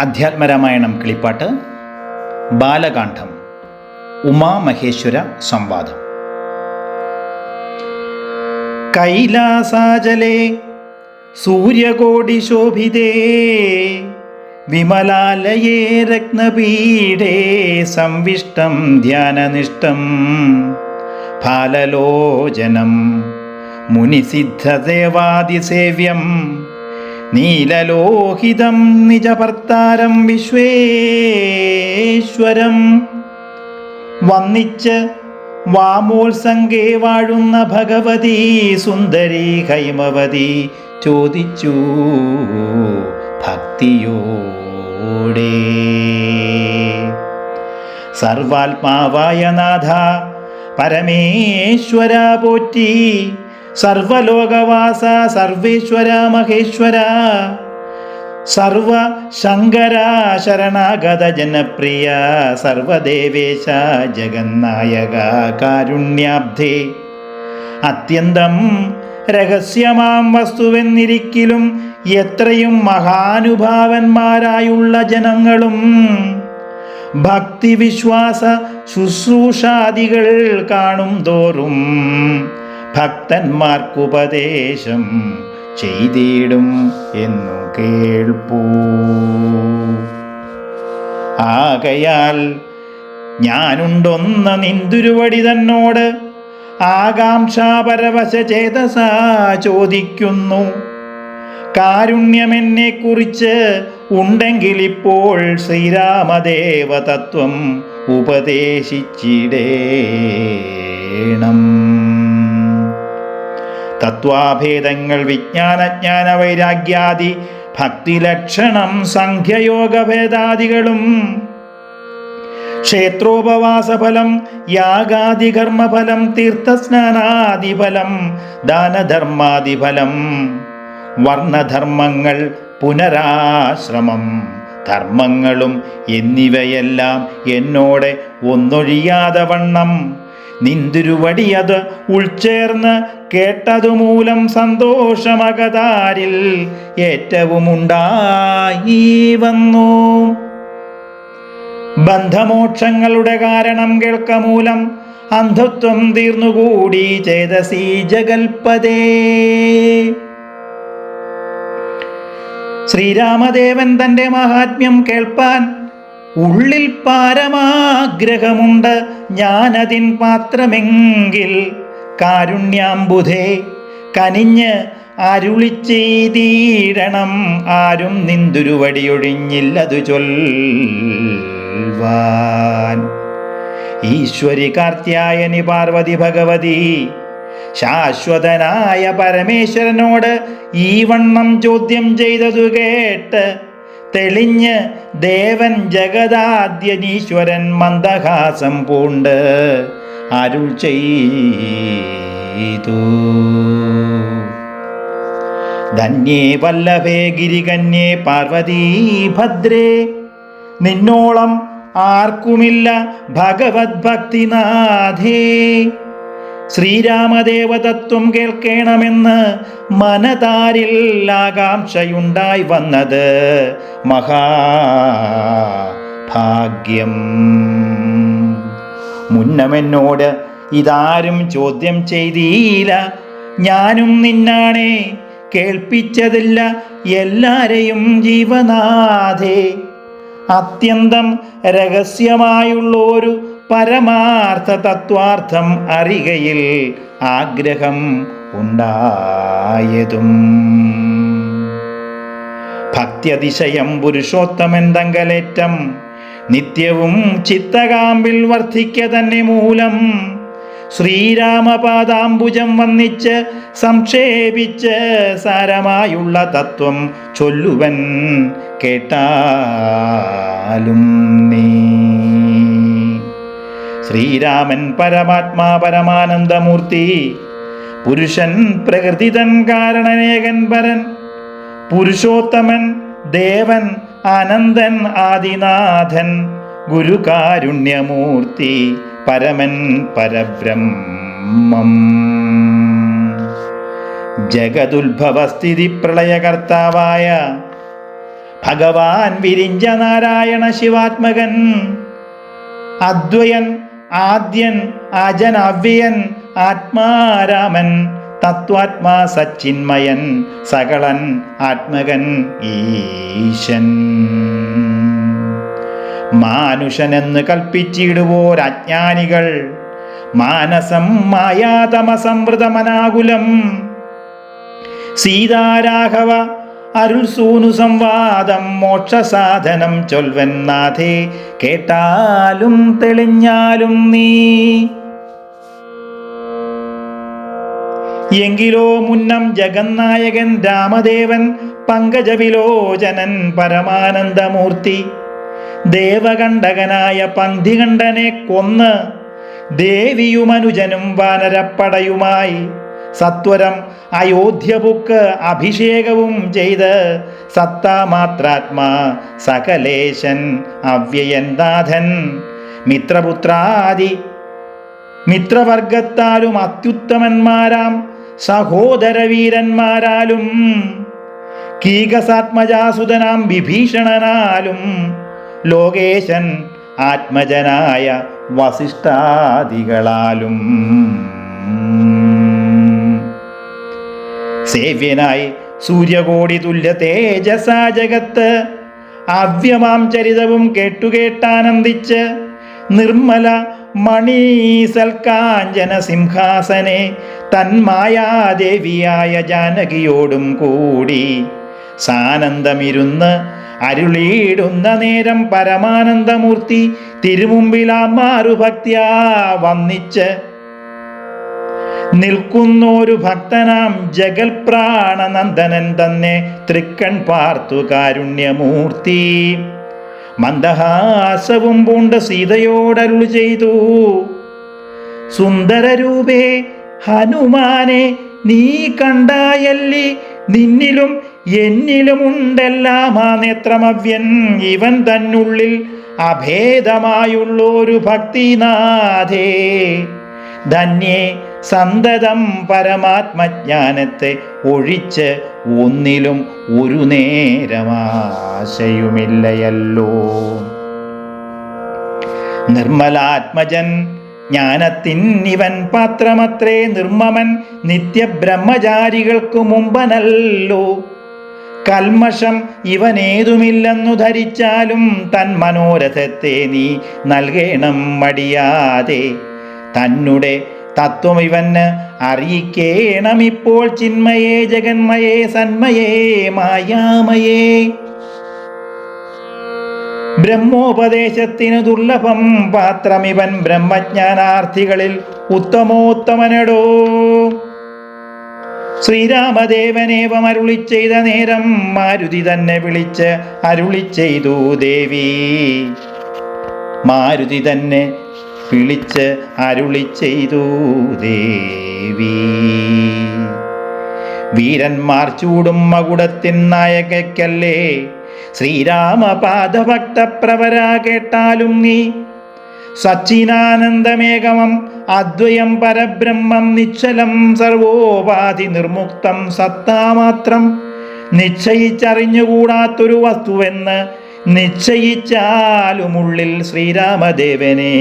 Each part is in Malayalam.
അധ്യാത്മരാമായണം കിളിപ്പാട്ട് ബാലകാന്ഠം ഉമാമഹേശ്വര സംവാദം. കൈലാസാചലേ സൂര്യകോടി ശോഭിതേ വിമലാലയേ രത്നപീഠേ സംവിഷ്ടം ധ്യാനനിഷ്ടം ഫാലലോചനം മുനിസിദ്ധദേവാദിസേവ്യം നീലലോഹിതം നിജഭർത്താരം വിശ്വേശ്വരം. വന്നിച്ച് വാമോത്സംഗേ വാഴുന്ന ഭഗവതി സുന്ദരി ഹൈമവതി ചോദിച്ചു ഭക്തിയോടെ. സർവാത്മാവായ നാഥ പരമേശ്വര പോറ്റി സർവലോകവാസ സർവേശ്വര മഹേശ്വര. സർവ ശങ്കര ശരണാഗത ജനപ്രിയ സർവദേവേശ ജഗന്നായക കാരുണ്യാബ്ധേ. അത്യന്തം രഹസ്യമാം വസ്തുവെന്നിരിക്കലും എത്രയും മഹാനുഭാവന്മാരായുള്ള ജനങ്ങളും ഭക്തിവിശ്വാസ ശുശ്രൂഷാദികൾ കാണും തോറും ഭക്തന്മാർക്കുപദേശം ചെയ്തിടും എന്നു കേൾപ്പൂ. ആകയാൽ ഞാനുണ്ടൊന്ന നിന്തുരുവടി തന്നോട് ആകാംക്ഷാപരവശ ചേതസ ചോദിക്കുന്നു. കാരുണ്യമെന്നെ കുറിച്ച് ഉണ്ടെങ്കിൽ ഇപ്പോൾ ശ്രീരാമദേവ തത്വം ഉപദേശിച്ചിടേണം തത്വാഭേദങ്ങൾ വിജ്ഞാനജ്ഞാന വൈരാഗ്യാദി ഭക്തിലക്ഷണം സംഖ്യയോഗഭേദാദികളും. ക്ഷേത്രോപവാസഫലം യാഗാദികർമ്മഫലം തീർത്ഥസ്നാനാദിഫലം ദാനധർമാദിഫലം വർണധർമ്മങ്ങൾ പുനരാശ്രമം ധർമ്മങ്ങളും എന്നിവയെല്ലാം എന്നോടെ ഒന്നൊഴിയാതെ വണ്ണം. നിന്തിരുവടിയത് ഉൾച്ചേർന്ന് കേട്ടതുമൂലം സന്തോഷമകതാരിൽ ഏറ്റവുമുണ്ടായി വന്നു. ബന്ധമോക്ഷങ്ങളുടെ കാരണം കേൾക്കമൂലം അന്ധത്വം തീർന്നുകൂടി ചെയ്ത ജഗൽപദേ ശ്രീരാമദേവൻ തന്റെ മഹാത്മ്യം കേൾപ്പാൻ ഉള്ളിൽ പാരമാഗ്രഹമുണ്ട്. ഞാനതിൻ പാത്രമെങ്കിൽ കാരുണ്യാംബുധേ കനിഞ്ഞ് അരുളി ചെയ്തീടണം ആരും നിന്തുരുവടിയൊഴിഞ്ഞില്ലതു ചൊൽവാൻ. ഈശ്വരി കാർത്യായനി പാർവതി ഭഗവതി ശാശ്വതനായ പരമേശ്വരനോട് ഈ വണ്ണം ചോദ്യം ചെയ്തതു കേട്ട് തെളിഞ്ഞ് ദേവൻ ജഗദാദ്യനീശ്വരൻ മന്ദഹാസം പൂണ്ട് അരുൾ ചെയ്തു. ധന്യേ വല്ലഭേ ഗിരികന്യേ പാർവതീ ഭദ്രേ നിന്നോളം ആർക്കുമില്ല ഭഗവത് ഭക്തിനാഥേ ശ്രീരാമദേവതത്വം കേൾക്കണമെന്ന് മനതാരിൽ ആകാംക്ഷയുണ്ടായി വന്നത് മഹാഭാഗ്യം. മുന്നമെന്നോട് ഇതാരും ചോദ്യം ചെയ്തില്ല. ഞാനും നിന്നാണേ കേൾപ്പിച്ചതില്ല എല്ലാരെയും ജീവനാഥേ. അത്യന്തം രഹസ്യമായുള്ളൊരു പരമാർത്ഥ തത്വാർത്ഥം അറികയിൽ ആഗ്രഹം ഉണ്ടായതും. ഭക്തിയതിശയം പുരുഷോത്തമൻ തങ്കലേറ്റം നിത്യവും ചിത്തകാമ്പിൽ വർദ്ധിക്ക തന്നെ മൂലം. ശ്രീരാമപാദാംബുജം വന്നിച്ച് സംക്ഷേപിച്ച് സാരമായുള്ള തത്വം ചൊല്ലുവൻ കേട്ടാലും നീ. ശ്രീരാമൻ പരമാത്മാ പരമാനന്ദമൂർത്തി. പുരുഷൻ പ്രകൃതിതൻ കാരണനേകൻ പരൻ. പുരുഷോത്തമൻ ദേവൻ അനന്തൻ ആദിനാഥൻ. ഗുരുകാരുണ്യമൂർത്തി പരമൻ പരബ്രഹ്മം. ജഗതുത്ഭവസ്ഥിതി പ്രളയകർത്താവായ ഭഗവാൻ വിരിഞ്ച നാരായണ ശിവാത്മകൻ. അദ്വയൻ ആദ്യൻ അജൻ അവ്യൻ ആത്മാരാമൻ തത്വാത്മാ സച്ചിന്മയൻ സകളൻ ആത്മകൻ ഈശൻ. മാനുഷനെന്ന് കൽപ്പിച്ചിടുവോരജ്ഞാനികൾ മാനസം മായാതമസംവൃതമനാകുലം. സീതാരാഘവ അരുൾ സൂനു സംവാദം മോക്ഷസാധനം ചൊൽവെന്നാഥേ കേട്ടാലും തെളിഞ്ഞാലും നീ. എങ്കിലോ മുന്നം ജഗന്നായകൻ രാമദേവൻ പങ്കജവിലോചനൻ പരമാനന്ദമൂർത്തി. ദേവകണ്ഠകനായ പന്തികണ്ഠനെ കൊന്ന് ദേവിയുമനുജനും വാനരപ്പടയുമായി. സത്വരം അയോധ്യപുക്ക് അഭിഷേകവും ചെയ്ത് സത്താമാത്രാത്മാ സകലേശൻ അവ്യയന്താഥൻ മിത്രപുത്രാദി മിത്രവർഗത്താലും അത്യുത്തമന്മാരാം സഹോദരവീരന്മാരാലും കീകസാത്മജാസുതനാം വിഭീഷണനാലും ലോകേശൻ ആത്മജനായ വസിഷ്ഠാദികളാലും. സേവ്യനായി സൂര്യകോടി തുല്യ തേജസാ ജഗത്ത് അവ്യമാം ചരിതവും കേട്ടുകേട്ടാനന്ദിച്ച് നിർമ്മല മണി സൽക്കാഞ്ചന സിംഹാസനെ തന്മായാദേവിയായ ജാനകിയോടും കൂടി സാനന്ദമിരുന്ന് അരുളിയിടുന്ന നേരം പരമാനന്ദമൂർത്തി തിരുമുമ്പിലാ മാറുഭക്തിയാ വന്നിച്ച് നിൽക്കുന്നൊരു ഭക്തനാം ജഗൽപ്രാണനന്ദനൻ തന്നെ തൃക്കൺ പാർത്തു കാരുണ്യമൂർത്തി. മന്ദഹാസവും പൂണ്ട് സീതയോടരുൾ ചെയ്തു. സുന്ദരരൂപേ ഹനുമാനെ നീ കണ്ടായല്ലി നിന്നിലും എന്നിലുമുണ്ടെല്ലാം ആ നേത്രമവ്യൻ ഇവൻ തന്നുള്ളിൽ അഭേദമായുള്ളൊരു ഭക്തിനാഥേ. ധന്യേ സന്തതം പരമാത്മജ്ഞാനത്തെ ഒഴിച്ച് ഒന്നിലും ഒരു നേരമാശയുമില്ലയല്ലോ. നിർമ്മലാത്മജൻ ജ്ഞാനത്തിൻ ഇവൻ പാത്രമത്രേ നിർമ്മമൻ നിത്യബ്രഹ്മചാരികൾക്കു മുമ്പനല്ലോ. കൽമഷം ഇവനേതുമില്ലെന്നു ധരിച്ചാലും തൻ മനോരഥത്തെ നീ നൽകേണം മടിയാതെ. തന്നെ തത്വം ഇവന് അറിയിക്കേണം ഇപ്പോൾ ചിന്മയേ ജഗന്മയേ സന്മയേ മായാമയേ. ബ്രഹ്മോപദേശത്തിനു ദുർലഭം പാത്രമിവൻ ബ്രഹ്മജ്ഞാനാർത്ഥികളിൽ ഉത്തമോത്തമനടോ. ശ്രീരാമദേവനേവം അരുളി ചെയ്ത നേരം മാരുതി തന്നെ വിളിച്ച് അരുളി ചെയ്തു ദേവി. മാരുതി തന്നെ വിളിച്ച് അരുളി ചെയ്തു ദേവി. വീരന്മാർ ചൂടും മകുടത്തിൻ നായകയ്ക്കല്ലേ? ശ്രീരാമപാദഭക്തപ്രവര കേട്ടാലും നീ സച്ചിനാനന്ദമേകമം അദ്വയം പരബ്രഹ്മം നിശ്ചലം സർവോപാധി നിർമുക്തം സത്താമാത്രം നിശ്ചയിച്ചറിഞ്ഞുകൂടാത്തൊരു വസ്തുവെന്ന് നിശ്ചയിച്ചാലുമുള്ളിൽ ശ്രീരാമദേവനെ.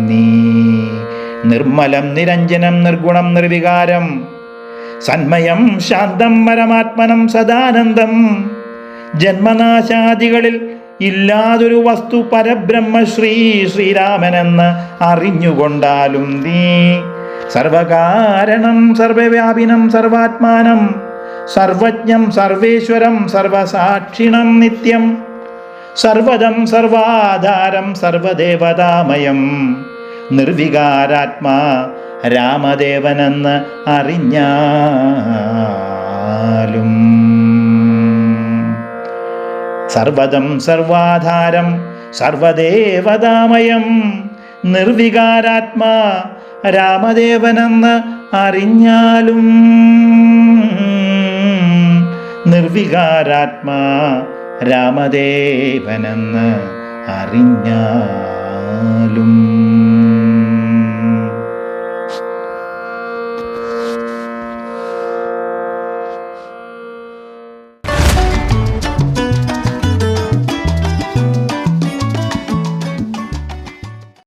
നീ നിർമ്മലം നിരഞ്ജനം നിർഗുണം നിർവികാരം സന്മയം ശാന്തം പരമാത്മനം സദാനന്ദം ജന്മനാശാദികളിൽ ഇല്ലാതൊരു വസ്തു പരബ്രഹ്മ ശ്രീ ശ്രീരാമനെന്ന് അറിഞ്ഞുകൊണ്ടാലും നീ സർവകാരണം സർവവ്യാപിനം സർവാത്മാനം സർവജ്ഞം സർവേശ്വരം സർവസാക്ഷിണം നിത്യം. സർവദം സർവാധാരം സർവദേവതാമയം. നിർവികാരാത്മാ രാമദേവനെന്ന് അറിഞ്ഞാലും. സർവദം സർവാധാരം സർവദേവതാമയം. നിർവികാരാത്മാ രാമദേവനെന്ന് അറിഞ്ഞാലും. നിർവികാരാത്മാ രാമദേവനെന്ന് അറിഞ്ഞാലും